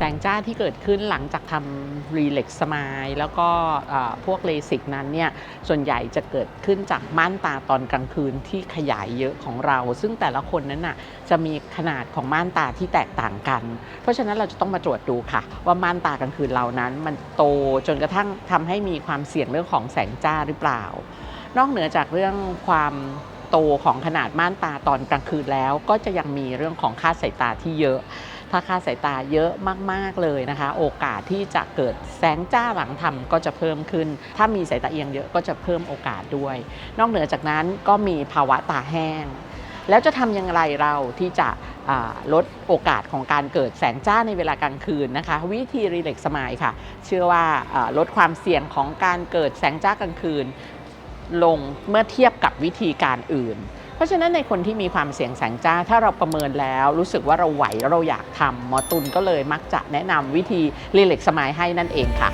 แสงจ้าที่เกิดขึ้นหลังจากทำรีเล็กสมายแล้วก็พวกเลสิกนั้นเนี่ยส่วนใหญ่จะเกิดขึ้นจากม่านตาตอนกลางคืนที่ขยายเยอะของเรา ซึ่งแต่ละคนนั้นน่ะจะมีขนาดของม่านตาที่แตกต่างกัน เพราะฉะนั้นเราจะต้องมาตรวจดูค่ะ ว่าม่านตากลางคืนเรานั้น มันโตจนกระทั่งทำให้มีความเสี่ยงเรื่องของแสงจ้าหรือเปล่า นอกเหนือจากเรื่องความโตของขนาดม่านตาตอนกลางคืนแล้ว ก็จะยังมีเรื่องของค่าสายตาที่เยอะ ถ้าค่าสายตาเยอะมากๆเลยนะคะ โอกาสที่จะเกิดแสงจ้าหลังทำก็จะเพิ่มขึ้น ถ้ามีสายตาเอียงเยอะก็จะเพิ่มโอกาสด้วย นอกเหนือจากนั้นก็มีภาวะตาแห้ง แล้วจะทำอย่างไรเราที่จะลดโอกาสของการเกิดแสงจ้าในเวลากลางคืนนะคะ วิธีรีเล็กสมายค่ะ เชื่อว่าลดความเสี่ยงของการเกิดแสงจ้ากลางคืน ลงเมื่อเทียบกับวิธีการอื่น เพราะฉะนั้นในคนที่มีความเสี่ยงแสงจ้า ถ้าเราประเมินแล้วรู้สึกว่าเราไหวเราอยากทำหมอตุลก็เลยมักจะแนะนำวิธีรีเล็กสมายให้นั่นเองค่ะ